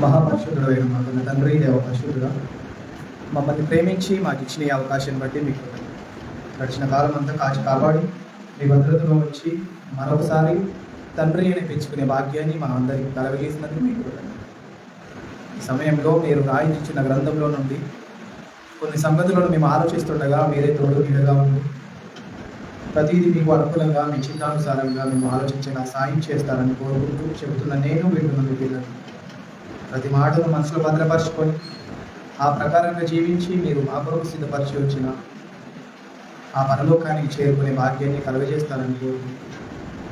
మహాపరిశుద్ధుడు అయిన మాకు తండ్రి దేవ పరిశుద్ధుడా మమ్మల్ని ప్రేమించి మాకు ఇచ్చిన ఈ అవకాశాన్ని బట్టి మీకు గడిచిన కాలం అంతా కాచి కాపాడి మీ భద్రతలో వచ్చి మరొకసారి తండ్రి అని పెంచుకునే భాగ్యాన్ని మా అందరికి కలగజేసినందుకు మీకు ఈ సమయంలో మీరు రాయించిన గ్రంథంలో నుండి కొన్ని సంగతులను మేము ఆలోచిస్తుండగా మీరే తోడు నీడగా ఉండి ప్రతిదీ మీకు అనుకూలంగా మీ చిత్తానుసారంగా మేము ఆలోచించేలా సాయం చేస్తారని కోరుకుంటూ చెబుతున్న నేను వింటున్న పిల్లలు ప్రతి మాటను మనసులో భద్రపరచుకొని ఆ ప్రకారంగా జీవించి మీరు మా కొరకు సిద్ధపరిచి వచ్చిన ఆ పరలోకానికి చేరుకునే భాగ్యాన్ని కలుగజేస్తారని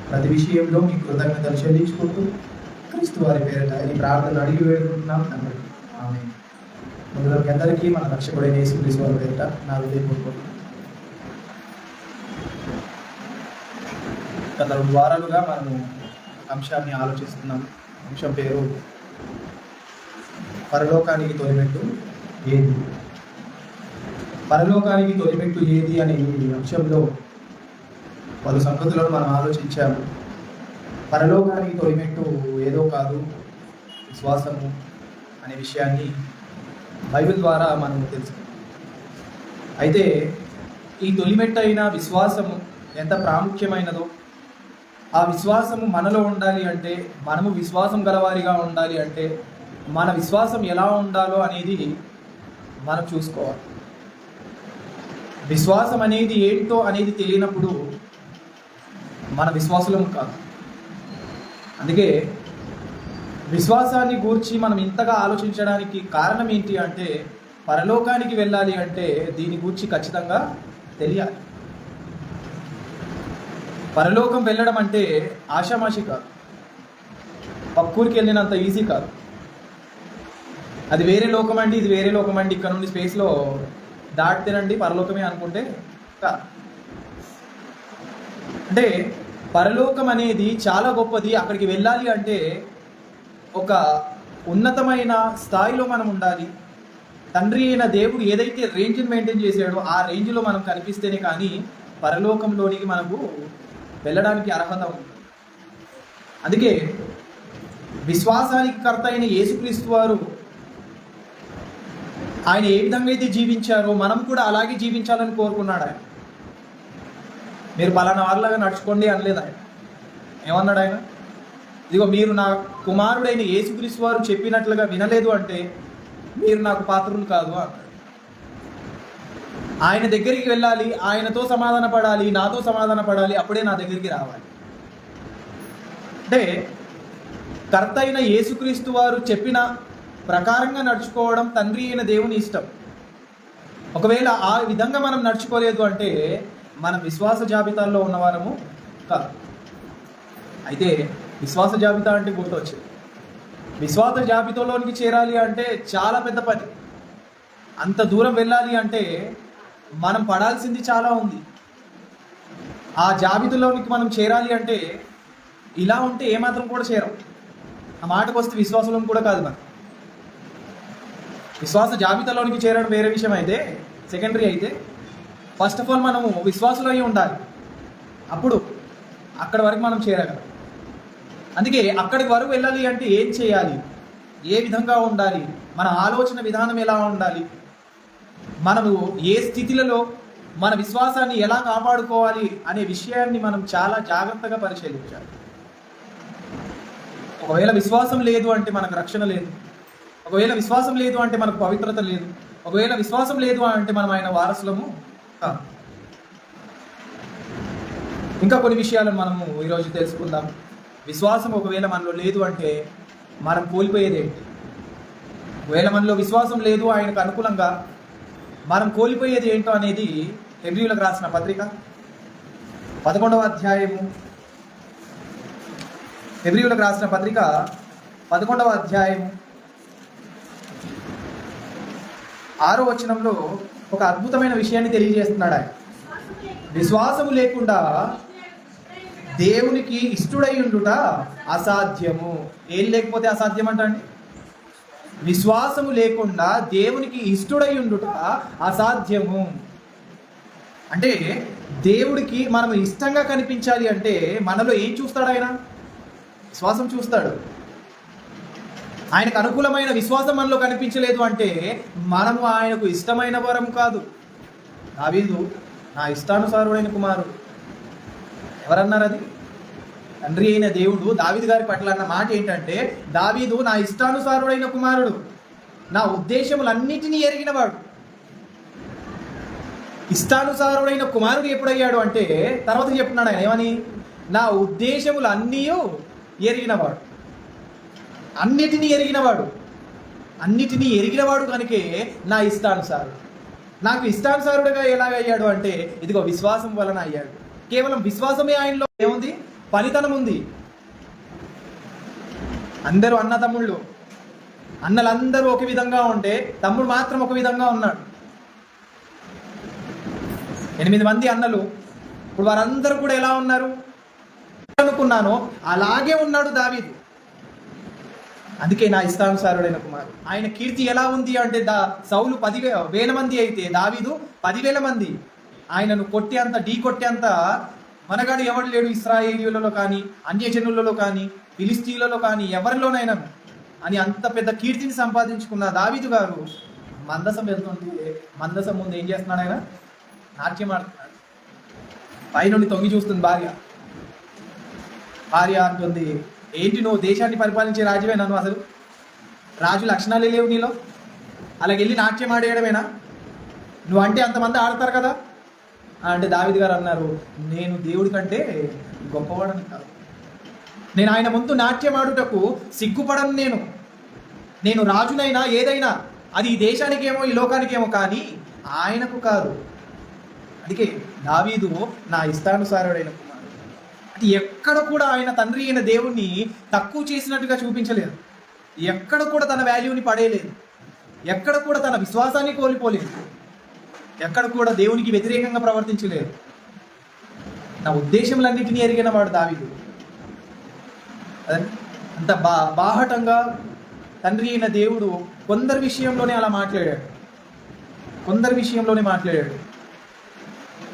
ప్రతి విషయంలో మీ కృతజ్ఞతలు చెల్లించుకుంటూ క్రీస్తు వారి పేరిట ఈ ప్రార్థన అడిగి వేడుకుంటున్నాం తండ్రి. ఆమె ముందులోకి అందరికీ మన రక్షకుడైన యేసు క్రీస్తు వారి పేరిట నా హృదయపూర్వక గత రెండు వారాలుగా మనము అంశాన్ని ఆలోచిస్తున్నాం. అంశం పేరు పరలోకానికి తొలిమెట్టు ఏది? పరలోకానికి తొలిమెట్టు ఏది అనే ఈ అంశంలో పలు సంగతులను మనం ఆలోచించాము. పరలోకానికి తొలిమెట్టు ఏదో కాదు విశ్వాసము అనే విషయాన్ని బైబిల్ ద్వారా మనం తెలుసుకున్నాం. అయితే ఈ తొలిమెట్టు అయిన విశ్వాసము ఎంత ప్రాముఖ్యమైనదో ఆ విశ్వాసము మనలో ఉండాలి అంటే మనము విశ్వాసం గలవారిగా ఉండాలి అంటే మన విశ్వాసం ఎలా ఉండాలో అనేది మనం చూసుకోవాలి. విశ్వాసం అనేది ఏంటో అనేది తెలియనప్పుడు మన విశ్వాసులం కాదు. అందుకే విశ్వాసాన్ని గూర్చి మనం ఇంతగా ఆలోచించడానికి కారణం ఏంటి అంటే పరలోకానికి వెళ్ళాలి అంటే దీని గూర్చి ఖచ్చితంగా తెలియాలి. పరలోకం వెళ్ళడం అంటే ఆషామాషి కాదు. పక్కూరికి వెళ్ళినంత ఈజీ కాదు. అది వేరే లోకం అండి ఇది వేరే లోకం అండి. ఇక్కడ నుండి స్పేస్లో దాటితేనండి పరలోకమే అనుకుంటే అంటే పరలోకం అనేది చాలా గొప్పది. అక్కడికి వెళ్ళాలి అంటే ఒక ఉన్నతమైన స్థాయిలో మనం ఉండాలి. తండ్రి అయిన దేవుడు ఏదైతే రేంజ్ని మెయింటైన్ చేశాడో ఆ రేంజ్లో మనం కనిపిస్తేనే కానీ పరలోకంలోనికి మనకు వెళ్ళడానికి అర్హత ఉంది. అందుకే విశ్వాసానికి కర్త అయిన యేసుక్రీస్తు వారు ఆయన ఏ విధంగా అయితే జీవించారో మనం కూడా అలాగే జీవించాలని కోరుకున్నాడు ఆయన. మీరు పలానా వారిలాగా నడుచుకోండి అనలేదు ఆయన. ఏమన్నాడు ఆయన? ఇదిగో మీరు నా కుమారుడైన యేసుక్రీస్తు వారు చెప్పినట్లుగా వినలేదు అంటే మీరు నాకు పాత్రులు కాదు అన్నాడు. ఆయన దగ్గరికి వెళ్ళాలి ఆయనతో సమాధాన పడాలి నాతో సమాధాన పడాలి అప్పుడే నా దగ్గరికి రావాలి. అంటే కర్త అయిన యేసుక్రీస్తు వారు చెప్పిన ప్రకారంగా నడుచుకోవడం తండ్రి అయిన దేవుని ఇష్టం. ఒకవేళ ఆ విధంగా మనం నడుచుకోలేదు అంటే మనం విశ్వాస జాబితాల్లో ఉన్నవారము కాదు. అయితే విశ్వాస జాబితా అంటే గుర్తొచ్చింది. విశ్వాస జాబితాలోనికి చేరాలి అంటే చాలా పెద్ద పని. అంత దూరం వెళ్ళాలి అంటే మనం పడాల్సింది చాలా ఉంది. ఆ జాబితాలోనికి మనం చేరాలి అంటే ఇలా ఉంటే ఏమాత్రం కూడా చేరం. ఆ మాటకు వస్తే విశ్వాసంలో కూడా కాదు మనం. విశ్వాస జాబితాలోనికి చేరడం వేరే విషయం అయితే సెకండరీ అయితే ఫస్ట్ ఆఫ్ ఆల్ మనము విశ్వాసులు అయి ఉండాలి. అప్పుడు అక్కడి వరకు మనం చేరగలం. అందుకే అక్కడి వరకు వెళ్ళాలి అంటే ఏం చేయాలి? ఏ విధంగా ఉండాలి? మన ఆలోచన విధానం ఎలా ఉండాలి? మనము ఏ స్థితిలలో మన విశ్వాసాన్ని ఎలా కాపాడుకోవాలి అనే విషయాన్ని మనం చాలా జాగ్రత్తగా పరిశీలించాలి. ఒకవేళ విశ్వాసం లేదు అంటే మనకు రక్షణ లేదు. ఒకవేళ విశ్వాసం లేదు అంటే మనకు పవిత్రత లేదు. ఒకవేళ విశ్వాసం లేదు అంటే మనం ఆయన వారసులము. ఇంకా కొన్ని విషయాలను మనము ఈరోజు తెలుసుకుందాం. విశ్వాసం ఒకవేళ మనలో లేదు అంటే మనం కోల్పోయేది ఏంటి? ఒకవేళ మనలో విశ్వాసం లేదు ఆయనకు అనుకూలంగా మనం కోల్పోయేది ఏంటో అనేది హెబ్రియులకు రాసిన పత్రిక. పదకొండవ అధ్యాయము. హెబ్రియులకు రాసిన పత్రిక పదకొండవ అధ్యాయము. ఆరో వచనంలో ఒక అద్భుతమైన విషయాన్ని తెలియజేస్తున్నాడు ఆయన. విశ్వాసము లేకుండా దేవునికి ఇష్టడై ఉండుట అసాధ్యము. ఏం లేకపోతే అసాధ్యం అంటండి విశ్వాసము లేకుండా దేవునికి ఇష్టడై ఉండుట అసాధ్యము. అంటే దేవుడికి మనం ఇష్టంగా కనిపించాలి అంటే మనలో ఏం చూస్తాడు ఆయన? విశ్వాసం చూస్తాడు. ఆయనకు అనుకూలమైన విశ్వాసం మనలో కనిపించలేదు అంటే మనము ఆయనకు ఇష్టమైన వరం కాదు. దావీదు నా ఇష్టానుసారుడైన కుమారుడు. ఎవరన్నారు అది? తండ్రి అయిన దేవుడు దావీదు గారి పట్ల అన్న మాట ఏంటంటే దావీదు నా ఇష్టానుసారుడైన కుమారుడు. నా ఉద్దేశములన్నిటినీ ఎరిగినవాడు. ఇష్టానుసారుడైన కుమారుడు ఎప్పుడయ్యాడు అంటే తర్వాత చెప్తున్నాడు ఆయన? ఏమని? నా ఉద్దేశములన్నీ ఎరిగినవాడు. అన్నిటినీ ఎరిగినవాడు. అన్నిటినీ ఎరిగినవాడు కనుకే నా ఇష్టానుసారుడు నాకు ఇష్టానుసారుడుగా ఎలాగ అయ్యాడు అంటే ఇదిగో విశ్వాసం వలన అయ్యాడు. కేవలం విశ్వాసమే ఆయనలో ఏముంది? ఫలితనం ఉంది అందరూ అన్నతమ్ముళ్ళు అన్నలందరూ ఒక విధంగా ఉంటే తమ్ముడు మాత్రం ఒక విధంగా ఉన్నాడు. ఎనిమిది మంది అన్నలు. ఇప్పుడు వారందరూ కూడా ఎలా ఉన్నారు? అనుకున్నానో. అలాగే ఉన్నాడు దావీదు. అందుకే నా ఇష్టానుసారుడైన కుమారు ఆయన కీర్తి ఎలా ఉంది అంటే దా సౌలు పది వేల మంది అయితే దావీదు పదివేల మంది. ఆయనను కొట్టేంత ఢీ కొట్టేంత మనగాడు ఎవడు లేడు ఇస్రాయేలీలలో కానీ అన్యజనులలో కానీ ఫిలిస్తీన్లలో కానీ ఎవరిలోనైనా. అని అంత పెద్ద కీర్తిని సంపాదించుకున్న దావీదు గారు మందసం వెళ్తుంటే మందసం ముందు ఏం చేస్తున్నాడు ఆయన? నాట్యం ఆడుతున్నాడు. పైనుండి తొంగి చూస్తుంది భార్య. భార్య అంటుంది ఏంటి నువ్వు దేశాన్ని పరిపాలించే రాజువే నన్ను అసలు? రాజు లక్షణాలే లేవు నీలో. అలాగ వెళ్ళి నాట్యం ఆడేయడమేనా? నువ్వు అంటే అంతమంది ఆడతారు కదా. అంటే దావిద్ గారు అన్నారు నేను దేవుడి కంటే గొప్పవాడని కాదు. నేను ఆయన ముందు నాట్యం ఆడుటకు సిగ్గుపడను నేను. నేను రాజునైనా ఏదైనా అది ఈ దేశానికేమో ఈ లోకానికేమో కానీ ఆయనకు కాదు. అందుకే దావీదు నా ఇష్టానుసారుడైన కుమారుడు. ఎక్కడ కూడా ఆయన తండ్రి అయిన దేవుణ్ణి తక్కువ చేసినట్టుగా చూపించలేదు. ఎక్కడ కూడా తన వాల్యూని పడేయలేదు. ఎక్కడ కూడా తన విశ్వాసాన్ని కోల్పోలేదు. ఎక్కడ కూడా దేవునికి వ్యతిరేకంగా ప్రవర్తించలేదు. నా ఉద్దేశములన్నిటినీ ఎరిగిన వాడు దావీదు. అంత బా బాహటంగా తండ్రి అయిన దేవుడు కొందరి విషయంలోనే అలా మాట్లాడాడు. కొందరి విషయంలోనే మాట్లాడాడు.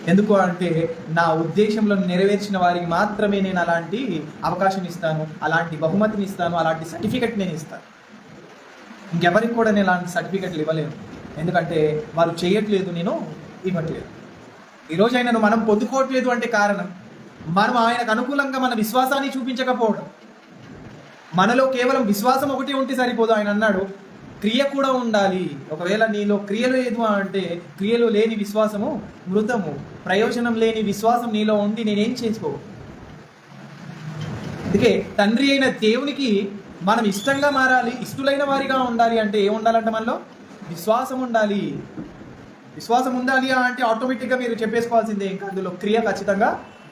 ఎందుకు అంటే నా ఉద్దేశంలో నెరవేర్చిన వారికి మాత్రమే నేను అలాంటి అవకాశం ఇస్తాను అలాంటి బహుమతిని ఇస్తాను అలాంటి సర్టిఫికెట్ నేను ఇస్తాను. ఇంకెవరికి కూడా నేను అలాంటి సర్టిఫికెట్లు ఇవ్వలేను. ఎందుకంటే వారు చేయట్లేదు నేను ఇవ్వట్లేదు. ఈరోజు ఆయనను మనం పొందుకోవట్లేదు అంటే కారణం మనం ఆయనకు అనుకూలంగా మన విశ్వాసాన్ని చూపించకపోవడం. మనలో కేవలం విశ్వాసం ఒకటి ఉంటే సరిపోదు. ఆయన అన్నాడు క్రియ కూడా ఉండాలి. ఒకవేళ నీలో క్రియ లేదు అంటే క్రియలు లేని విశ్వాసము మృతము ప్రయోజనం లేని విశ్వాసం నీలో ఉండి నేనేం చేసుకో అందుకే తండ్రి అయిన దేవునికి మనం ఇష్టంగా మారాలి ఇష్టలైన వారిగా ఉండాలి అంటే ఏం ఉండాలంటే మనలో? విశ్వాసం ఉండాలి. విశ్వాసం ఉండాలి అంటే ఆటోమేటిక్గా మీరు చెప్పేసుకోవాల్సిందే ఇంకా అందులో క్రియ ఖచ్చితంగా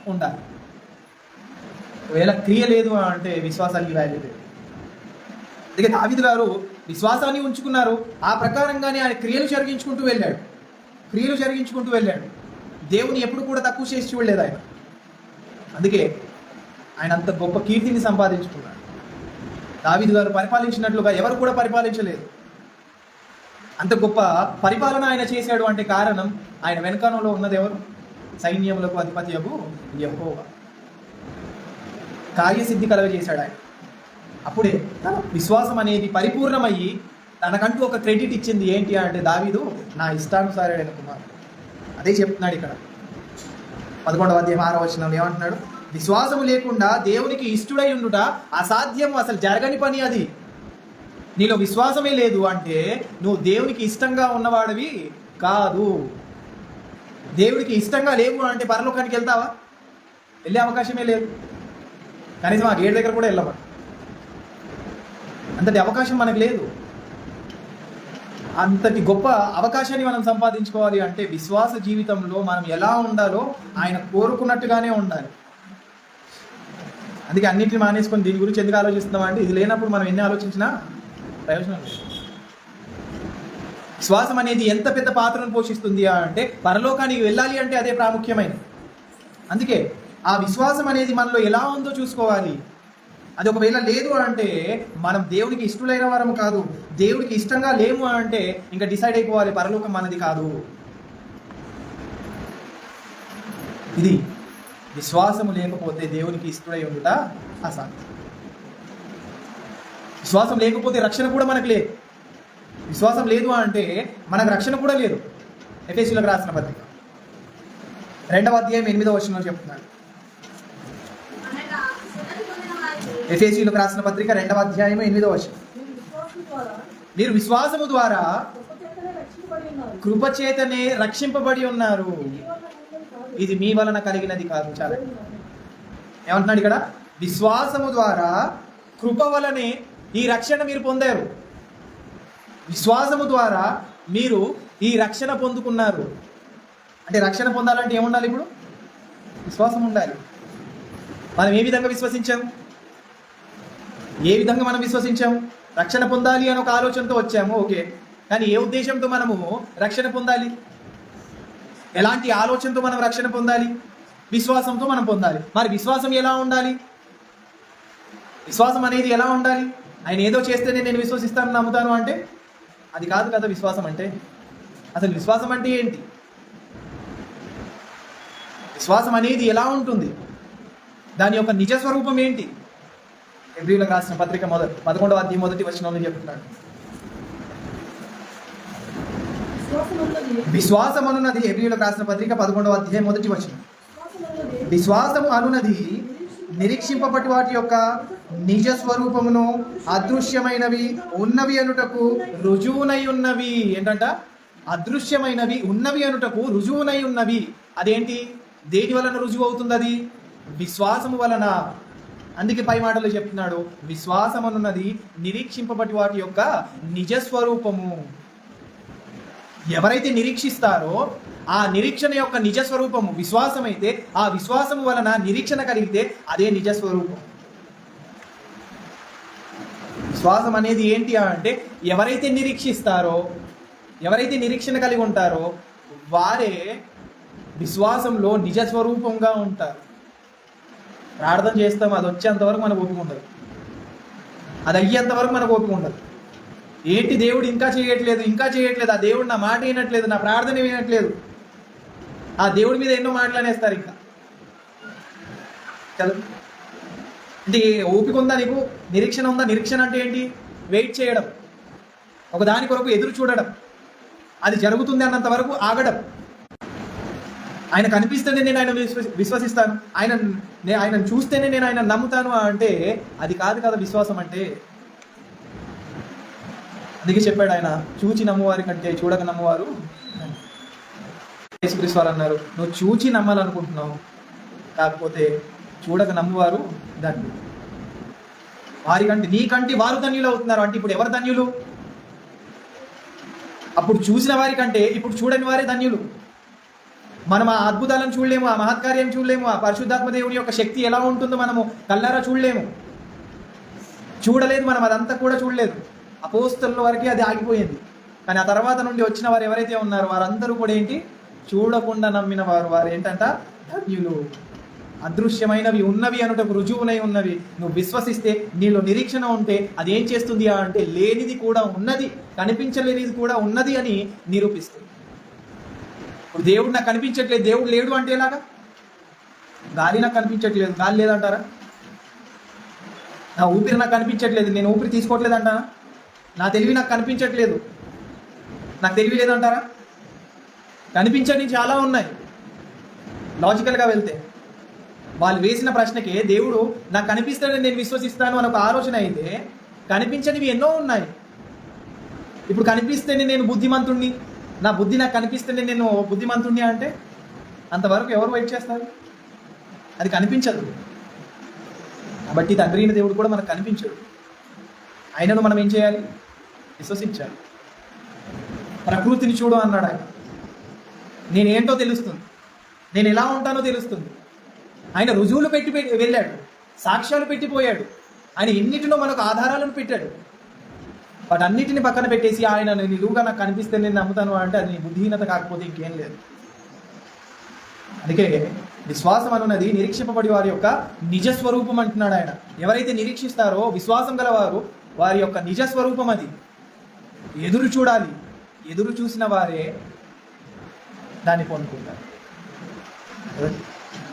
ఉండాలి. ఒకవేళ క్రియ లేదు అంటే విశ్వాసానికి వాల్యూ లేదు. అందుకే దావిదు గారు విశ్వాసాన్ని ఉంచుకున్నారు. ఆ ప్రకారంగానే ఆయన క్రియలు జరిగించుకుంటూ వెళ్ళాడు. క్రియలు జరిగించుకుంటూ వెళ్ళాడు. దేవుని ఎప్పుడు కూడా తక్కువ చేసి చూడలేదు ఆయన. అందుకే ఆయన అంత గొప్ప కీర్తిని సంపాదించుకున్నాడు. దావిదు గారు పరిపాలించినట్లుగా ఎవరు కూడా పరిపాలించలేదు. అంత గొప్ప పరిపాలన ఆయన చేశాడు అంటే కారణం ఆయన వెనకనంలో ఉన్నది ఎవరు? సైన్యములకు అధిపతి యగు యెహోవా. కార్యసిద్ధి కలగజేశాడు ఆయన. అప్పుడే తన విశ్వాసం అనేది పరిపూర్ణమయ్యి తనకంటూ ఒక క్రెడిట్ ఇచ్చింది ఏంటి అంటే దావీదు నా ఇష్టానుసారైన కుమారుడు. అదే చెప్తున్నాడు ఇక్కడ. పదకొండవ అధ్యాయం ఆరో వచనంలో ఏమంటున్నాడు? విశ్వాసము లేకుండా దేవునికి ఇష్టడై ఉండుట అసాధ్యం అసలు జరగని పని అది. నీలో విశ్వాసమే లేదు అంటే నువ్వు దేవునికి ఇష్టంగా ఉన్నవాడివి కాదు. దేవుడికి ఇష్టంగా లేవు అంటే పరలోకానికి వెళ్తావా? వెళ్ళే అవకాశమే లేదు. కనీసం ఆ గేట్ దగ్గర కూడా వెళ్ళమా అంతటి అవకాశం మనకు లేదు. అంతటి గొప్ప అవకాశాన్ని మనం సంపాదించుకోవాలి అంటే విశ్వాస జీవితంలో మనం ఎలా ఉండాలో ఆయన కోరుకున్నట్టుగానే ఉండాలి. అందుకే అన్నింటిని మానేసుకొని దీని గురించి ఎందుకు ఆలోచిస్తున్నాం అంటే ఇది లేనప్పుడు మనం ఎన్ని ఆలోచించినా ప్రయోజనం లేదు. విశ్వాసం అనేది ఎంత పెద్ద పాత్రను పోషిస్తుంది అంటే పరలోకానికి వెళ్ళాలి అంటే అదే ప్రాముఖ్యమైనది. అందుకే ఆ విశ్వాసం అనేది మనలో ఎలా ఉందో చూసుకోవాలి. అది ఒకవేళ లేదు అంటే మనం దేవుడికి ఇష్టలైన వారం కాదు. దేవుడికి ఇష్టంగా లేము అంటే ఇంకా డిసైడ్ అయిపోవాలి పరలోకం మనది కాదు. ఇది విశ్వాసము లేకపోతే దేవునికి ఇష్టడై ఉండుట అసాధ్యం. విశ్వాసం లేకపోతే రక్షణ కూడా మనకు లేదు. విశ్వాసం లేదు అంటే మనకు రక్షణ కూడా లేదు. ఎఫ్ఎస్సీలకు రాసిన పత్రిక. రెండవ అధ్యాయం ఎనిమిదవ వచనంలో చెప్తున్నాడు. ఎఫ్ఏసీలకు రాసిన పత్రిక రెండవ అధ్యాయం ఎనిమిదవ వచనం. మీరు విశ్వాసం ద్వారా విశ్వాసము ద్వారా కృపచేతనే రక్షింపబడి ఉన్నారు. ఇది మీ వలన కలిగినది కాదు చాలా ఏమంటున్నాడు ఇక్కడ? విశ్వాసము ద్వారా కృప వలనే ఈ రక్షణ మీరు పొందారు. విశ్వాసము ద్వారా మీరు ఈ రక్షణ పొందుకున్నారు. అంటే రక్షణ పొందాలంటే ఏముండాలి ఇప్పుడు? విశ్వాసం ఉండాలి. మనం ఏ విధంగా విశ్వసించాం? ఏ విధంగా మనం విశ్వసించాం? రక్షణ పొందాలి అని ఒక ఆలోచనతో వచ్చాము ఓకే. కానీ ఏ ఉద్దేశంతో మనము రక్షణ పొందాలి? ఎలాంటి ఆలోచనతో మనం రక్షణ పొందాలి? విశ్వాసంతో మనం పొందాలి. మరి విశ్వాసం ఎలా ఉండాలి? విశ్వాసం అనేది ఎలా ఉండాలి? ఆయన ఏదో చేస్తేనే నేను విశ్వసిస్తాను నమ్ముతాను అంటే? అది కాదు కదా విశ్వాసం అంటే? అసలు విశ్వాసం అంటే ఏంటి? విశ్వాసం అనేది ఎలా ఉంటుంది? దాని యొక్క నిజ స్వరూపం ఏంటి? హెబ్రిలకు రాసిన పత్రిక మొదటి పదకొండవ అధ్యాయం మొదటి వచనంలో చెప్తున్నాడు. విశ్వాసం అనున్నది హెబ్రిలకు రాసిన పత్రిక పదకొండవ అధ్యాయం మొదటి వచనం. విశ్వాసం అనున్నది విశ్వాసము అనునది వాటి యొక్క నిజ స్వరూపమును అదృశ్యమైనవి ఉన్నవి అనుటకు రుజువునై ఉన్నవి. ఏంటంట? అదృశ్యమైనవి ఉన్నవి అనుటకు రుజువునై ఉన్నవి. అదేంటి? దేని వలన రుజువు అవుతుంది అది విశ్వాసము వలన. అందుకే పై మాటలు చెప్తున్నాడు విశ్వాసం అనున్నది నిరీక్షింపబడి వాటి యొక్క నిజ స్వరూపము ఎవరైతే నిరీక్షిస్తారో ఆ నిరీక్షణ యొక్క నిజ స్వరూపము విశ్వాసం అయితే ఆ విశ్వాసము వలన నిరీక్షణ కలిగితే అదే నిజ స్వరూపం విశ్వాసం అనేది ఏంటి అంటే ఎవరైతే నిరీక్షిస్తారో ఎవరైతే నిరీక్షణ కలిగి ఉంటారో వారే విశ్వాసంలో నిజ స్వరూపంగా ఉంటారు. ప్రార్థన చేస్తాం అది వచ్చేంత వరకు మనకు ఓపిక ఉండదు. అది అయ్యేంత వరకు మనకు ఓపిక ఉండదు. ఏంటి దేవుడు ఇంకా చేయట్లేదు ఇంకా చేయట్లేదు ఆ దేవుడు నా మాట వినట్లేదు నా ప్రార్థన వినట్లేదు. ఆ దేవుడి మీద ఎన్నో మాటలు అనేస్తారు ఇంకా. కదా అంటే ఓపిక ఉందా నీకు? నిరీక్షణ ఉందా? నిరీక్షణ అంటే ఏంటి? వెయిట్ చేయడం. ఒక దాని కొరకు ఎదురు చూడడం. అది జరుగుతుంది అన్నంత వరకు ఆగడం. ఆయన కనిపిస్తేనే నేను ఆయన విశ్వ- విశ్వసిస్తాను. ఆయన నే- ఆయనను చూస్తేనే నేను ఆయన నమ్ముతాను అంటే అది కాదు కదా విశ్వాసం అంటే. అందుకే చెప్పాడు ఆయన చూచి నమ్మువారి కంటే చూడక నమ్మువారు. యేసుక్రీస్తు వారు అన్నారు నువ్వు చూచి నమ్మాలనుకుంటున్నావు కాకపోతే చూడక నమ్మువారు ధన్యులు. వారికంటే నీకంటే వారు ధన్యులు అవుతున్నారు అంటే ఇప్పుడు ఎవరు ధన్యులు? అప్పుడు చూసిన వారి కంటే ఇప్పుడు చూడని వారే ధన్యులు. మనం ఆ అద్భుతాలను చూడలేము ఆ మహత్కార్యం చూడలేము ఆ పరిశుద్ధాత్మ దేవుని యొక్క శక్తి ఎలా ఉంటుందో మనము కల్లారా చూడలేము. చూడలేదు మనం అదంతా కూడా చూడలేదు. అపోస్తల వరకే అది ఆగిపోయింది. కానీ ఆ తర్వాత నుండి వచ్చిన వారు ఎవరైతే ఉన్నారో వారందరూ కూడా ఏంటి? చూడకుండా నమ్మిన వారు. వారు ఏంటంట? ధన్యులు. అదృశ్యమైనవి ఉన్నవి అనుటకు రుజువునై ఉన్నవి. నువ్వు విశ్వసిస్తే నీలో నిరీక్షణ ఉంటే అది ఏం చేస్తుంది అంటే లేనిది కూడా ఉన్నది కనిపించలేనిది కూడా ఉన్నది అని నిరూపిస్తుంది. ఇప్పుడు దేవుడు నాకు కనిపించట్లేదు. దేవుడు లేడు అంటే ఎలాగా? గాలి నాకు కనిపించట్లేదు. గాలి లేదంటారా? నా ఊపిరి నాకు కనిపించట్లేదు. నేను ఊపిరి తీసుకోవట్లేదు అంటారా నా తెలివి నాకు కనిపించట్లేదు. నాకు తెలివి లేదంటారా? కనిపించని చాలా ఉన్నాయి. లాజికల్గా వెళ్తే వాళ్ళు వేసిన ప్రశ్నకి దేవుడు నాకు కనిపిస్తాడని నేను విశ్వసిస్తాను అని ఒక ఆలోచన అయితే కనిపించనివి ఎన్నో ఉన్నాయి. ఇప్పుడు కనిపిస్తేనే నేను బుద్ధిమంతుణ్ణి. నా బుద్ధి నాకు కనిపిస్తేనే నేను బుద్ధిమంతుణ్ణి అంటే అంతవరకు ఎవరు వెయిట్ చేస్తారు? అది కనిపించదు. కాబట్టి తండ్రి అయిన దేవుడు కూడా మనకు కనిపించడు. ఆయనను మనం ఏం చేయాలి? విశ్వసించాలి. ప్రకృతిని చూడు అన్నాడు ఆయన. నేనేంటో తెలుస్తుంది. నేను ఎలా ఉంటానో తెలుస్తుంది. ఆయన రుజువులు పెట్టి పెట్టి వెళ్ళాడు. సాక్ష్యాలు పెట్టిపోయాడు. ఆయన ఎన్నిటిలో మనకు ఆధారాలను పెట్టాడు. వాటన్నిటిని పక్కన పెట్టేసి ఆయన నిలువుగా నాకు కనిపిస్తే నేను నమ్ముతాను అంటే అది నీ బుద్ధిహీనత కాకపోతే ఇంకేం లేదు. అందుకే విశ్వాసం అనున్నది నిరీక్షింపబడి వారి యొక్క నిజ స్వరూపం అంటున్నాడు ఆయన. ఎవరైతే నిరీక్షిస్తారో విశ్వాసం గలవారు వారి యొక్క నిజ స్వరూపం అది. ఎదురు చూడాలి. ఎదురు చూసిన వారే దాన్ని పొందుకుంటారు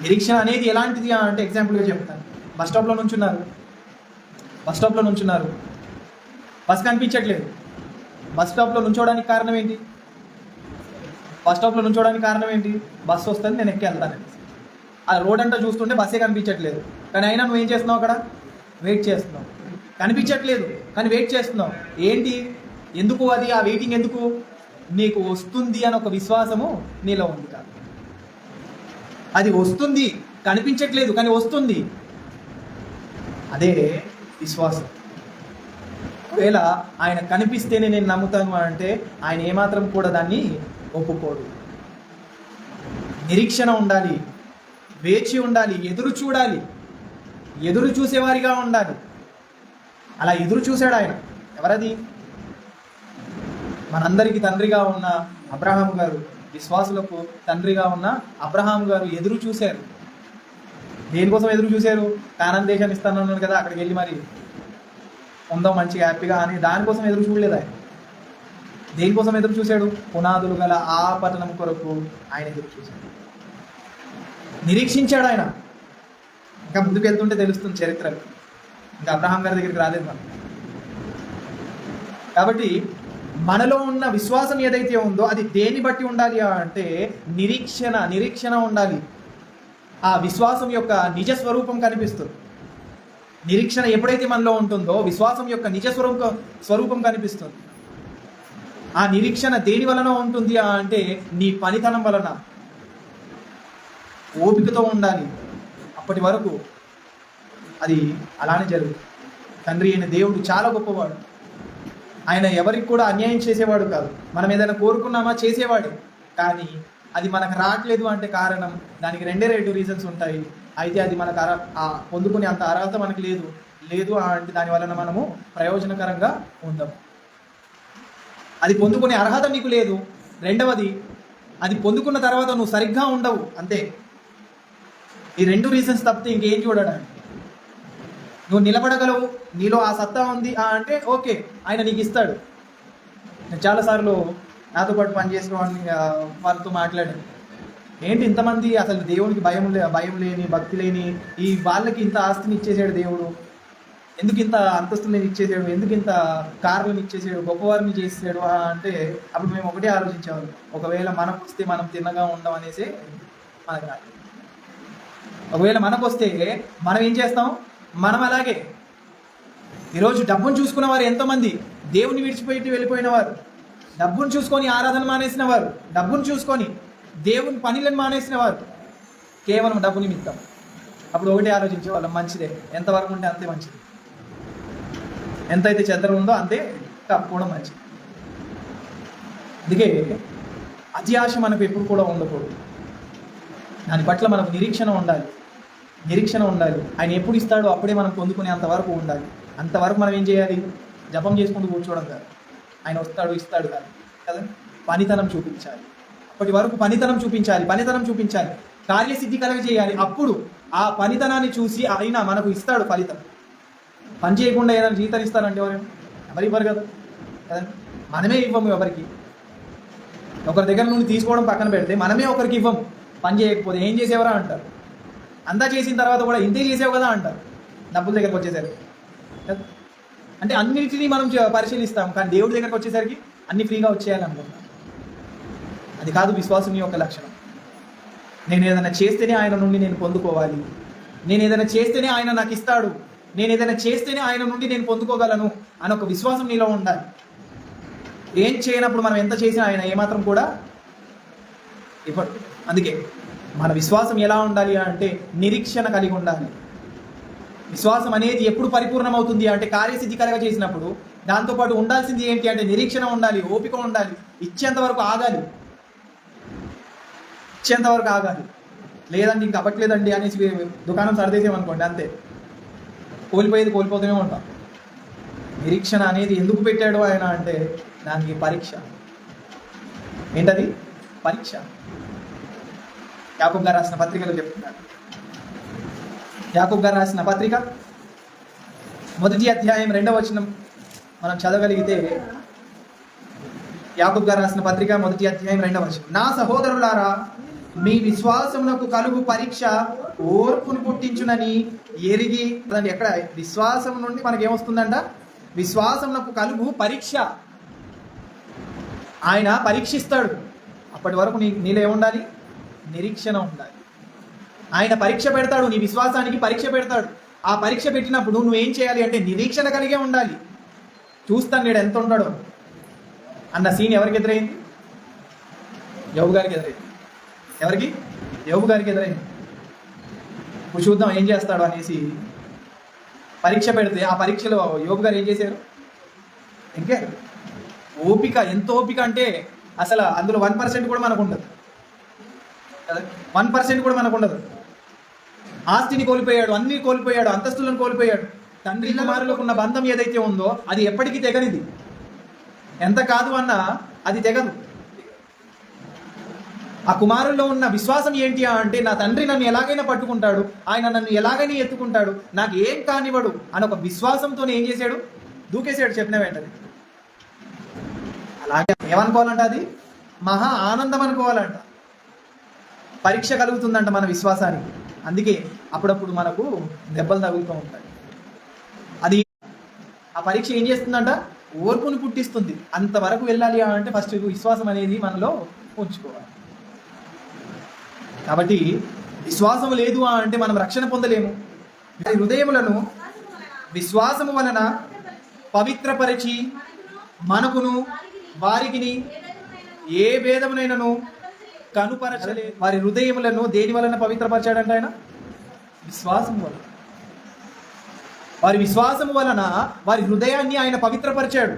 నిరీక్షణ అనేది ఎలాంటిది అంటే ఎగ్జాంపుల్గా చెప్తాను. బస్ స్టాప్లో నుంచున్నారు. బస్ స్టాప్లో నుంచున్నారు. బస్ కనిపించట్లేదు. బస్ స్టాప్లో నుంచోడానికి కారణం ఏంటి? బస్ స్టాప్లో నుంచోడానికి కారణం ఏంటి? బస్సు వస్తుంది నేను ఎక్కి వెళ్తాను. ఆ రోడ్ అంతా చూస్తుంటే బస్సే కనిపించట్లేదు. కానీ అయినా నువ్వు ఏం చేస్తున్నావు అక్కడ? వెయిట్ చేస్తున్నావు. కనిపించట్లేదు కానీ వెయిట్ చేస్తున్నావు. ఏంటి? ఎందుకు అది? ఆ వెయిటింగ్ ఎందుకు? నీకు వస్తుంది అని ఒక విశ్వాసము నీలో ఉంది కాదు. అది వస్తుంది కనిపించట్లేదు కానీ వస్తుంది. అదే విశ్వాసం. ఒకవేళ ఆయన కనిపిస్తేనే నేను నమ్ముతాను అంటే ఆయన ఏమాత్రం కూడా దాన్ని ఒప్పుకోడు. నిరీక్షణ ఉండాలి వేచి ఉండాలి ఎదురు చూడాలి ఎదురు చూసేవారిగా ఉండాలి. అలా ఎదురు చూశాడు ఆయన. ఎవరది? మనందరికీ తండ్రిగా ఉన్న అబ్రహాం గారు విశ్వాసులకు తండ్రిగా ఉన్న అబ్రహాం గారు ఎదురు చూశారు. దేనికోసం ఎదురు చూశారు? కానం దేశాన్ని ఇస్తానన్నాడు కదా అక్కడికి వెళ్ళి మరి. ఉందాం మంచిగా హ్యాపీగా అని దానికోసం ఎదురు చూడలేదు ఆయన? దేనికోసం ఎదురు చూశాడు? పునాదులు గల ఆ పట్టణం కొరకు ఆయన ఎదురు చూశాడు. నిరీక్షించాడు ఆయన. ఇంకా ముందుకు వెళ్తుంటే తెలుస్తుంది చరిత్ర ఇంకా అబ్రహాం గారి దగ్గరికి రాలేదు మనం. కాబట్టి మనలో ఉన్న విశ్వాసం ఏదైతే ఉందో అది దేని బట్టి ఉండాలి అంటే నిరీక్షణ నిరీక్షణ ఉండాలి. ఆ విశ్వాసం యొక్క నిజ స్వరూపం కనిపిస్తుంది. నిరీక్షణ ఎప్పుడైతే మనలో ఉంటుందో విశ్వాసం యొక్క నిజ స్వరూపం స్వరూపం కనిపిస్తుంది. ఆ నిరీక్షణ దేని వలన ఉంటుంది అంటే నీ పనితనం వలన. ఓపికతో ఉండాలి. అప్పటి వరకు అది అలానే జరుగుతుంది. తండ్రి అయిన దేవుడు చాలా గొప్పవాడు. ఆయన ఎవరికి కూడా అన్యాయం చేసేవాడు కాదు. మనం ఏదైనా కోరుకున్నామా చేసేవాడు. కానీ అది మనకు రావట్లేదు అంటే కారణం దానికి రెండే రెండు రీజన్స్ ఉంటాయి. అయితే అది మనకు అర పొందుకునే అంత అర్హత మనకు లేదు. లేదు అంటే దాని వలన మనము ప్రయోజనకరంగా ఉందాం. అది పొందుకునే అర్హత నీకు లేదు. రెండవది అది పొందుకున్న తర్వాత నువ్వు సరిగ్గా ఉండవు. అంతే. ఈ రెండు రీజన్స్ తప్పితే ఇంకేం చూడడానికి నువ్వు నిలబడగలవు. నీలో ఆ సత్తా ఉంది. అంటే ఓకే ఆయన నీకు ఇస్తాడు. నేను చాలాసార్లు నాతో పాటు పనిచేసిన వాడిని వాళ్ళతో మాట్లాడాను. ఏంటి ఇంతమంది అసలు దేవునికి భయం లే భయం లేని భక్తి లేని ఈ వాళ్ళకి ఇంత ఆస్తిని ఇచ్చేసాడు దేవుడు? ఎందుకు ఇంత అంతస్తులను ఇచ్చేసాడు? ఎందుకు ఇంత కార్లను ఇచ్చేసాడు? గొప్పవారిని చేసాడు అంటే అప్పుడు మేము ఒకటే ఆలోచించాము ఒకవేళ మనకు వస్తే మనం తిన్నగా ఉండం అనేసి మనకు రాదు ఒకవేళ మనకు వస్తే మనం ఏం చేస్తాం? మనం అలాగే ఈరోజు డబ్బును చూసుకున్న వారు ఎంతోమంది? దేవుని విడిచిపెట్టి వెళ్ళిపోయిన వారు. డబ్బును చూసుకొని ఆరాధన మానేసిన వారు. డబ్బును చూసుకొని దేవుని పనులను మానేసిన వారు కేవలం డబ్బు నిమిత్తం. అప్పుడు ఒకటే ఆలోచించే వాళ్ళం మంచిదే. ఎంతవరకు ఉంటే అంతే మంచిది. ఎంతైతే చెద్దరం ఉందో అంతే కప్పుకోవడం మంచిది. అందుకే అతి ఆశ మనకు ఎప్పుడు కూడా ఉండకూడదు. దాని పట్ల మనకు నిరీక్షణ ఉండాలి. నిరీక్షణ ఉండాలి. ఆయన ఎప్పుడు ఇస్తాడో అప్పుడే మనం పొందుకునే అంతవరకు ఉండాలి. అంతవరకు మనం ఏం చేయాలి? జపం చేసుకుంటూ కూర్చోవడం కాదు. ఆయన వస్తాడు ఇస్తాడు కాదు. కదా? పనితనం చూపించాలి. అప్పటి వరకు పనితనం చూపించాలి పనితనం చూపించాలి. కార్యసిద్ధి కలగజేయాలి. అప్పుడు ఆ పనితనాన్ని చూసి ఆయన మనకు ఇస్తాడు ఫలితం. పని చేయకుండా ఏదైనా జీతం ఇస్తారంటే ఎవరు? ఎవరు ఇవ్వరు కదా? మనమే ఇవ్వము ఎవరికి? ఒకరి దగ్గర నుండి తీసుకోవడం పక్కన పెడితే మనమే ఒకరికి ఇవ్వము. పని చేయకపోతే ఏం చేసేవరా అంటారు. అంతా చేసిన తర్వాత కూడా ఇంతే చేసావు కదా అంటారు. డబ్బుల దగ్గరకు వచ్చేసరికి. అంటే అన్నిటినీ మనం పరిశీలిస్తాం. కానీ దేవుడి దగ్గరకు వచ్చేసరికి అన్ని ఫ్రీగా వచ్చేయాలనుకుంటాం అది కాదు విశ్వాసం యొక్క లక్షణం. నేను ఏదైనా చేస్తేనే ఆయన నుండి నేను పొందుకోవాలి. నేను ఏదైనా చేస్తేనే ఆయన నాకు ఇస్తాడు. నేను ఏదైనా చేస్తేనే ఆయన నుండి నేను పొందుకోగలను అని ఒక విశ్వాసం నీలో ఉండాలి. ఏం చేయనప్పుడు మనం ఎంత చేసినా ఆయన ఏమాత్రం కూడా ఇవ్వడు. అందుకే మన విశ్వాసం ఎలా ఉండాలి అంటే నిరీక్షణ కలిగి ఉండాలి. విశ్వాసం అనేది ఎప్పుడు పరిపూర్ణమవుతుంది అంటే కార్యసిద్ధి కలగ చేసినప్పుడు దాంతోపాటు ఉండాల్సింది ఏంటి అంటే నిరీక్షణ ఉండాలి ఓపిక ఉండాలి ఇచ్చేంత వరకు ఆగాలి. ఇచ్చేంత వరకు ఆగాలి. లేదండి ఇంక అవ్వట్లేదండి అనేసి దుకాణం సరిదేసేమనుకోండి అంతే. కోల్పోయేది కోల్పోతూనే ఉంటాం. నిరీక్షణ అనేది ఎందుకు పెట్టాడు ఆయన అంటే దానికి పరీక్ష. ఏంటది? పరీక్ష. యాకూబ్ గారు రాసిన పత్రికలో చెప్తున్నారు. యాకూబ్ గారు రాసిన పత్రిక మొదటి అధ్యాయం రెండవ వచనం మనం చదవగలిగితే యాకూబ్ గారు రాసిన పత్రిక మొదటి అధ్యాయం రెండవ వచనం. నా సహోదరులారా మీ విశ్వాసమునకు కలుగు పరీక్ష ఓర్పును పుట్టించునని ఎరిగి ఎక్కడ? విశ్వాసం నుండి మనకి ఏమొస్తుందంట విశ్వాసమునకు కలుగు పరీక్ష. ఆయన పరీక్షిస్తాడు. అప్పటి వరకు నీ నీలో ఏముండాలి? నిరీక్షణ ఉండాలి. ఆయన పరీక్ష పెడతాడు నీ విశ్వాసానికి పరీక్ష పెడతాడు. ఆ పరీక్ష పెట్టినప్పుడు నువ్వేం చేయాలి అంటే నిరీక్షణ కలిగే ఉండాలి. చూస్తాను నేడు ఎంత ఉంటాడో. అన్న సీన్ ఎవరికి ఎదురైంది? యోగు గారికి ఎదురైంది. ఎవరికి? యోగు గారికి ఎదురైంది ఇప్పుడు చూద్దాం ఏం చేస్తాడు అనేసి పరీక్ష పెడితే ఆ పరీక్షలో యోగు గారు ఏం చేశారు? ఇంకే ఓపిక ఎంత ఓపిక అంటే అసలు అందులో వన్ పర్సెంట్ కూడా మనకు ఉండదు. వన్ పర్సెంట్ కూడా మనకు ఉండదు. ఆస్తిని కోల్పోయాడు అన్ని కోల్పోయాడు అంతస్తులను కోల్పోయాడు. తండ్రి కుమారులకు ఉన్న బంధం ఏదైతే ఉందో అది ఎప్పటికీ తెగనిది. ఎంత కాదు అన్నా అది తెగదు. ఆ కుమారుల్లో ఉన్న విశ్వాసం ఏంటి అంటే నా తండ్రి నన్ను ఎలాగైనా పట్టుకుంటాడు ఆయన నన్ను ఎలాగైనా ఎత్తుకుంటాడు నాకు ఏం కానివ్వడు అని ఒక విశ్వాసంతో ఏం చేశాడు? దూకేశాడు చెప్పిన వెంటనే. అలాగే ఏమనుకోవాలంట అది? మహా ఆనందం అనుకోవాలంట. పరీక్ష కలుగుతుందంట మన విశ్వాసానికి. అందుకే అప్పుడప్పుడు మనకు దెబ్బలు తగులుతూ ఉంటాయి. అది ఆ పరీక్ష ఏం చేస్తుందంట? ఓర్పును పుట్టిస్తుంది. అంతవరకు వెళ్ళాలి అంటే ఫస్ట్ విశ్వాసం అనేది మనలో ఉంచుకోవాలి. కాబట్టి విశ్వాసం లేదు అంటే మనం రక్షణ పొందలేము. హృదయములను విశ్వాసము వలన పవిత్రపరిచి మనకును వారికిని ఏ భేదమునైనను కనుపరచలే వారి హృదయములను దేని వలన పవిత్రపరచాడంట ఆయన? విశ్వాసం వలన. వారి విశ్వాసము వలన వారి హృదయాన్ని ఆయన పవిత్రపరిచాడు.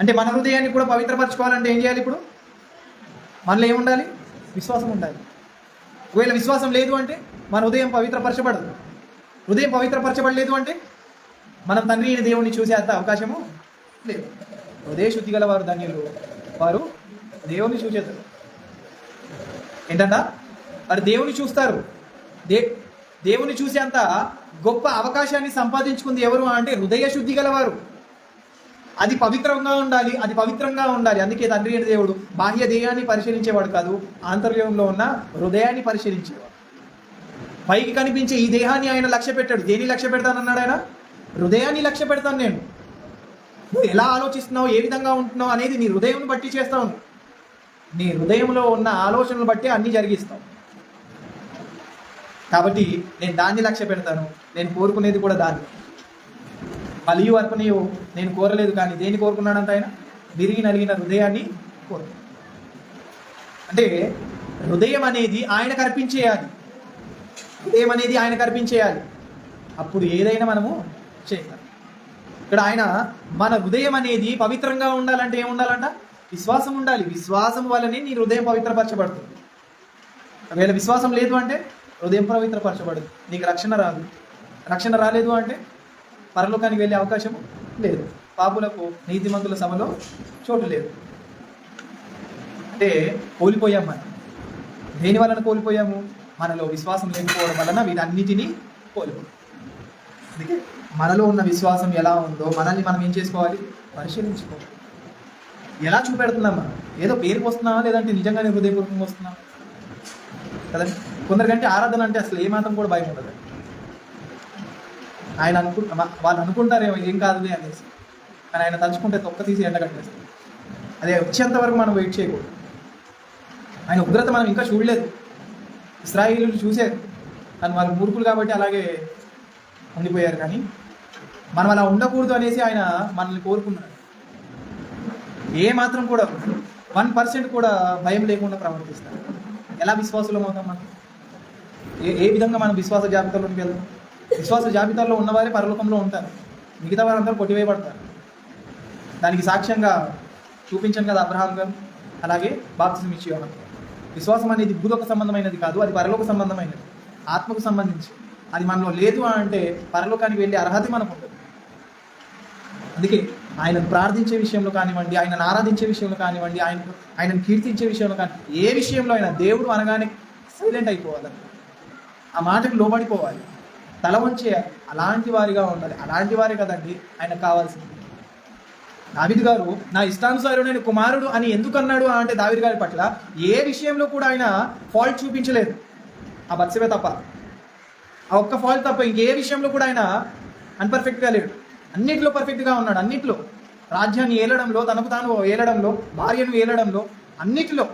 అంటే మన హృదయాన్ని కూడా పవిత్రపరచుకోవాలంటే ఏం చేయాలి ఇప్పుడు? మనలో ఏముండాలి? విశ్వాసం ఉండాలి ఒకవేళ విశ్వాసం లేదు అంటే మన హృదయం పవిత్రపరచబడదు. హృదయం పవిత్రపరచబడలేదు అంటే మనం తండ్రి అయిన దేవుణ్ణి చూసే అంత అవకాశము లేదు. హృదయ శుద్ధి గల వారు ధన్యులు. వారు దేవుణ్ణి చూసేస్తారు ఏంటంట? వారు దేవుని చూస్తారు. దే దేవుని చూసేంత గొప్ప అవకాశాన్ని సంపాదించుకుంది ఎవరు అంటే హృదయ శుద్ధి గలవారు. అది పవిత్రంగా ఉండాలి అది పవిత్రంగా ఉండాలి. అందుకే తండ్రి అయిన దేవుడు బాహ్య దేహాన్ని పరిశీలించేవాడు కాదు ఆంతర్యంలో ఉన్న హృదయాన్ని పరిశీలించేవాడు. పైకి కనిపించే ఈ దేహాన్ని ఆయన లక్ష్య పెట్టాడు. దేని లక్ష్య పెడతానన్నాడు ఆయన? హృదయాన్ని లక్ష్య పెడతాను నేను. నువ్వు ఎలా ఆలోచిస్తున్నావు ఏ విధంగా ఉంటున్నావు అనేది నీ హృదయం బట్టి చేస్తావు నీ హృదయంలో ఉన్న ఆలోచనలు బట్టి అన్ని జరిగిస్తావు. కాబట్టి నేను దాన్ని లక్ష్య పెడతాను. నేను కోరుకునేది కూడా దాన్ని. బలియు అర్పణయు నేను కోరలేదు కానీ దేన్ని కోరుకున్నాడంత ఆయన? విరిగి నలిగిన హృదయాన్ని కోరు. అంటే హృదయం అనేది ఆయన కర్పించేయాలి హృదయం అనేది ఆయన కర్పించేయాలి అప్పుడు ఏదైనా మనము చేయగలం ఇక్కడ ఆయన మన హృదయం అనేది పవిత్రంగా ఉండాలంటే ఏముండాలంట? విశ్వాసం ఉండాలి. విశ్వాసం వల్లనే నీ హృదయం పవిత్రపరచబడుతుంది. ఒకవేళ విశ్వాసం లేదు అంటే హృదయం పవిత్రపరచబడదు. నీకు రక్షణ రాదు. రక్షణ రాలేదు అంటే పరలోకానికి వెళ్ళే అవకాశం లేదు. పాపులకు నీతిమంతుల సభలో చోటు లేదు. అంటే కోల్పోయాం మనం. దేని వలన కోల్పోయాము? మనలో విశ్వాసం లేకపోవడం వలన వీటన్నిటినీ కోల్పోయాం. అందుకే మనలో ఉన్న విశ్వాసం ఎలా ఉందో మనల్ని మనం ఏం చేసుకోవాలి? పరిశీలించుకోవాలి. ఎలా చూపెడుతున్నాం మనం? ఏదో పేరుకు వస్తున్నామా లేదంటే నిజంగానే హృదయపూర్వకంగా వస్తున్నాం కదండి? కొందరికంటే ఆరాధన అంటే అసలు ఏమాత్రం కూడా భయం ఉండదు. ఆయన అనుకు వాళ్ళు అనుకుంటారేమో ఏం కాదులే అనేసి. కానీ ఆయన తలుచుకుంటే తొక్క తీసి ఎండ కట్టేస్తారు అదే వచ్చేంత వరకు మనం వెయిట్ చేయకూడదు. ఆయన ఉగ్రత మనం ఇంకా చూడలేదు. ఇస్రాయిలు చూసేది కానీ వాళ్ళు మూర్ఖులు కాబట్టి అలాగే ఉండిపోయారు కానీ మనం అలా ఉండకూడదు అనేసి ఆయన మనల్ని కోరుకున్నాడు. ఏ మాత్రం కూడా వన్ పర్సెంట్ కూడా భయం లేకుండా ప్రవర్తిస్తారు. ఎలా విశ్వాసులం అవుతాం మనం? ఏ ఏ విధంగా మనం విశ్వాస జాబితాలోకి వెళ్దాం? విశ్వాస జాబితాలో ఉన్నవారే పరలోకంలో ఉంటారు. మిగతా వారందరూ కొట్టివేయబడతారు. దానికి సాక్ష్యంగా చూపించాను కదా అబ్రహాం గారు? అలాగే బాప్తిజం ఇచ్చే విశ్వాసం అనేది భూలోక సంబంధమైనది కాదు అది పరలోక సంబంధమైనది. ఆత్మకు సంబంధించి. అది మనలో లేదు అంటే పరలోకానికి వెళ్ళే అర్హత మనకు ఉంటుంది అందుకే ఆయనను ప్రార్థించే విషయంలో కానివ్వండి ఆయనను ఆరాధించే విషయంలో కానివ్వండి ఆయన ఆయనను కీర్తించే విషయంలో కానీ ఏ విషయంలో అయినా దేవుడు అనగానే సైలెంట్ అయిపోవాలి. ఆ మాటకు లోబడిపోవాలి. తల వంచే అలాంటి వారిగా ఉండాలి. అలాంటి వారే కదండి ఆయన కావాల్సింది. దావిద్ గారు నా ఇష్టానుసారుడైన కుమారుడు అని ఎందుకు అన్నాడు అంటే దావిద్ గారి పట్ల ఏ విషయంలో కూడా ఆయన ఫాల్ట్ చూపించలేదు. ఆ బత్సవే తప్ప. ఆ ఒక్క ఫాల్ట్ తప్ప ఇంకే విషయంలో కూడా ఆయన అన్పర్ఫెక్ట్గా లేడు. అన్నిట్లో పర్ఫెక్ట్గా ఉన్నాడు అన్నిట్లో. రాజ్యాన్ని ఏలడంలో తనకు తాను ఏలడంలో భార్యను ఏలడంలో అన్నిటిలో.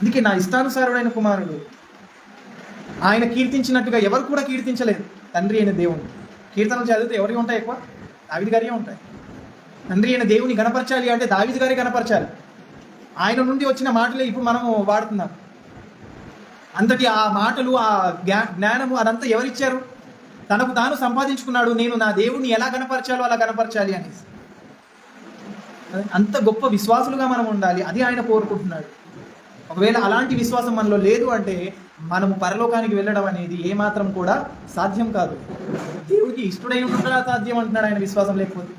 అందుకే నా ఇష్టానుసారుడైన కుమారుడు ఆయన కీర్తించినట్టుగా ఎవరు కూడా కీర్తించలేదు. తండ్రి అయిన దేవుని కీర్తనలు చదివితే ఎవరికి ఉంటాయి ఎక్కువ? దావిది గారి ఉంటాయి. తండ్రి అయిన దేవుని గణపరచాలి అంటే దావిది గారి గణపరచాలి. ఆయన నుండి వచ్చిన మాటలే ఇప్పుడు మనము వాడుతున్నాం. అంతటి ఆ మాటలు ఆ జ్ఞా- జ్ఞానము అదంతా ఎవరిచ్చారు? తనకు తాను సంపాదించుకున్నాడు నేను నా దేవుణ్ణి ఎలా గణపరచాలో అలా గణపరచాలి అనేసి. అంత గొప్ప విశ్వాసులుగా మనం ఉండాలి. అది ఆయన కోరుకుంటున్నాడు. ఒకవేళ అలాంటి విశ్వాసం మనలో లేదు అంటే మనము పరలోకానికి వెళ్ళడం అనేది ఏమాత్రం కూడా సాధ్యం కాదు. దేవుడికి ఇష్టడై ఉండడం సాధ్యం అంటున్నాడు ఆయన విశ్వాసం లేకపోతే?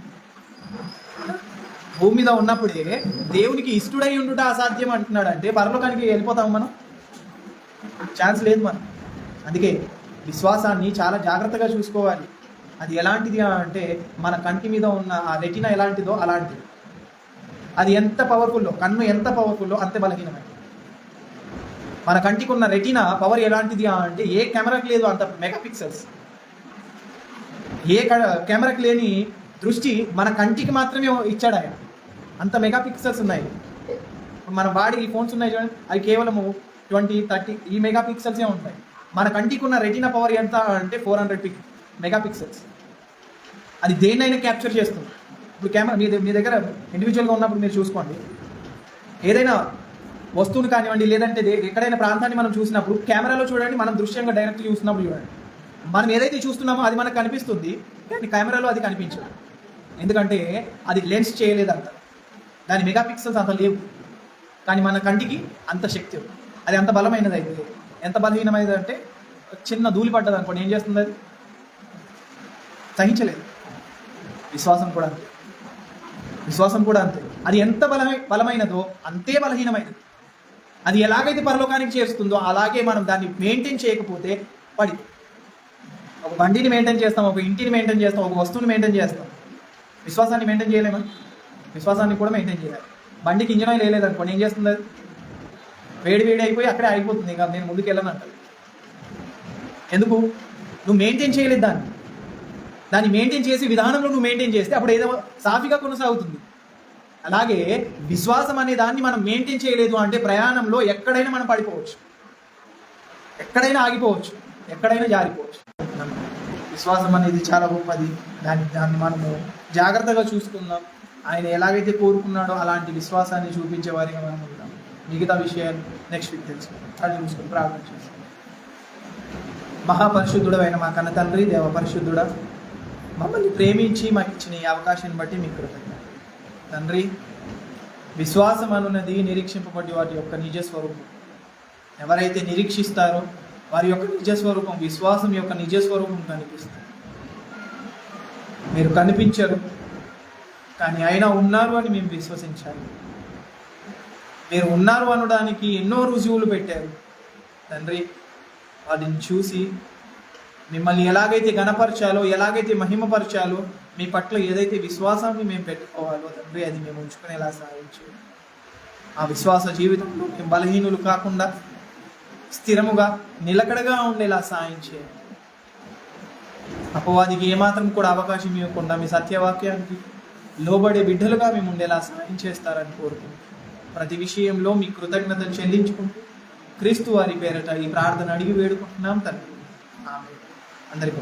భూమి మీద ఉన్నప్పుడే దేవునికి ఇష్టడై ఉండుట అసాధ్యం అంటున్నాడు అంటే పరలోకానికి వెళ్ళిపోతాం మనం? ఛాన్స్ లేదు మనం అందుకే విశ్వాసాన్ని చాలా జాగ్రత్తగా చూసుకోవాలి. అది ఎలాంటిది అంటే మన కంటి మీద ఉన్న ఆ రెటినా ఎలాంటిదో అలాంటిది. అది ఎంత పవర్ఫుల్లో కన్ను ఎంత పవర్ఫుల్లో అంతే బలహీనమైనది మన కంటికి ఉన్న రెటీనా పవర్ ఎలాంటిది అంటే ఏ కెమెరాకి లేదు అంత మెగా పిక్సెల్స్ ఏ కెమెరాకి లేని దృష్టి మన కంటికి మాత్రమే ఇచ్చాడు ఆయన. అంత మెగా పిక్సెల్స్ ఉన్నాయి. మన బాడీ ఈ ఫోన్స్ ఉన్నాయి చూడండి. అవి కేవలము ట్వంటీ థర్టీ ఈ మెగాపిక్సెల్సే ఉంటాయి. మన కంటికి ఉన్న రెటినా పవర్ ఎంత అంటే ఫోర్ హండ్రెడ్ పిక్ మెగాపిక్సెల్స్. అది దేన్నైనా క్యాప్చర్ చేస్తుంది. ఇప్పుడు కెమెరా మీ మీ దగ్గర ఇండివిజువల్గా ఉన్నప్పుడు మీరు చూసుకోండి. ఏదైనా వస్తువుని కానివ్వండి లేదంటే ఎక్కడైనా ప్రాంతాన్ని మనం చూసినప్పుడు కెమెరాలో చూడండి మనం దృశ్యంగా డైరెక్ట్ చూసినప్పుడు చూడండి. మనం ఏదైతే చూస్తున్నామో అది మనకు కనిపిస్తుంది కానీ కెమెరాలో అది కనిపించదు. ఎందుకంటే అది లెన్స్ చేయలేదంత దాని మెగాపిక్సెల్స్ అంత లేవు. కానీ మన కంటికి అంత శక్తి ఉంది. అది అంత బలమైనది అయితే ఎంత బలహీనమైనది అంటే చిన్న ధూళి పడ్డది అనుకోండి ఏం చేస్తుంది అది? సహించలేదు. విశ్వాసం కూడా అంతే. విశ్వాసం కూడా అంతే. అది ఎంత బలమై బలమైనదో అంతే బలహీనమైనది. అది ఎలాగైతే పరలోకానికి చేస్తుందో అలాగే మనం దాన్ని మెయింటైన్ చేయకపోతే పడి ఒక బండిని మెయింటైన్ చేస్తాం ఒక ఇంటిని మెయింటైన్ చేస్తాం ఒక వస్తువుని మెయింటైన్ చేస్తాం. విశ్వాసాన్ని మెయింటైన్ చేయలేమా? విశ్వాసాన్ని కూడా మెయింటైన్ చేయాలి. బండికి ఇంజన్ ఆయిల్ వేయలేదు అనుకోండి ఏం చేస్తుంది అది? వేడి వేడి అయిపోయి అక్కడే ఆగిపోతుంది. ఇంకా నేను ముందుకు వెళ్ళను అంటారు. ఎందుకు? నువ్వు మెయింటైన్ చేయలేదు దాన్ని. దాన్ని మెయింటైన్ చేసి విధానంలో నువ్వు మెయింటైన్ చేస్తే అప్పుడు ఏదో సాఫీగా కొనసాగుతుంది. అలాగే విశ్వాసం అనే దాన్ని మనం మెయింటైన్ చేయలేదు అంటే ప్రయాణంలో ఎక్కడైనా మనం పడిపోవచ్చు. ఎక్కడైనా ఆగిపోవచ్చు. ఎక్కడైనా జారిపోవచ్చు. విశ్వాసం అనేది చాలా గొప్పది. దాన్ని దాన్ని మనము జాగ్రత్తగా చూసుకుందాం. ఆయన ఎలాగైతే కోరుకున్నాడో అలాంటి విశ్వాసాన్ని చూపించే వారిగా మనం ఉంటాం మిగతా విషయాలు నెక్స్ట్ వీక్ తెలుసుకుందాం. అది చూసుకుని ప్రార్థన చేస్తాం అయిన మా కన్న తండ్రి దేవ పరిశుద్ధుడ మమ్మల్ని ప్రేమించి మాకు ఇచ్చిన ఈ అవకాశాన్ని బట్టి మీకు కృతజ్ఞత తండ్రి విశ్వాసం అనున్నది నిరీక్షింపబడి వాటి యొక్క నిజ స్వరూపం. ఎవరైతే నిరీక్షిస్తారో వారి యొక్క నిజ స్వరూపం విశ్వాసం యొక్క నిజ స్వరూపం కనిపిస్తుంది. మీరు కనిపించరు కానీ అయినా ఉన్నారు అని మేము విశ్వసించాలి. మీరు ఉన్నారు అనడానికి ఎన్నో రుజువులు పెట్టారు. తండ్రి వాటిని చూసి మిమ్మల్ని ఎలాగైతే గణపరచాలో ఎలాగైతే మహిమపరచాలో మీ పట్ల ఏదైతే విశ్వాసాన్ని మేము పెట్టుకోవాలో తండ్రి అది మేము ఉంచుకునేలా సాధించు ఆ విశ్వాస జీవితంలో మేము బలహీనులు కాకుండా స్థిరముగా నిలకడగా ఉండేలా సాయం అపవాదికి ఏమాత్రం కూడా అవకాశం ఇవ్వకుండా మీ సత్యవాక్యానికి లోబడే బిడ్డలుగా మేము ఉండేలా సాయం చేస్తారని కోరుకుంటున్నాం. ప్రతి విషయంలో మీ కృతజ్ఞతలు చెల్లించుకుంటూ క్రీస్తు వారి పేరట ఈ ప్రార్థన అడిగి వేడుకుంటున్నాం తండ్రి. ఆమె అందరికీ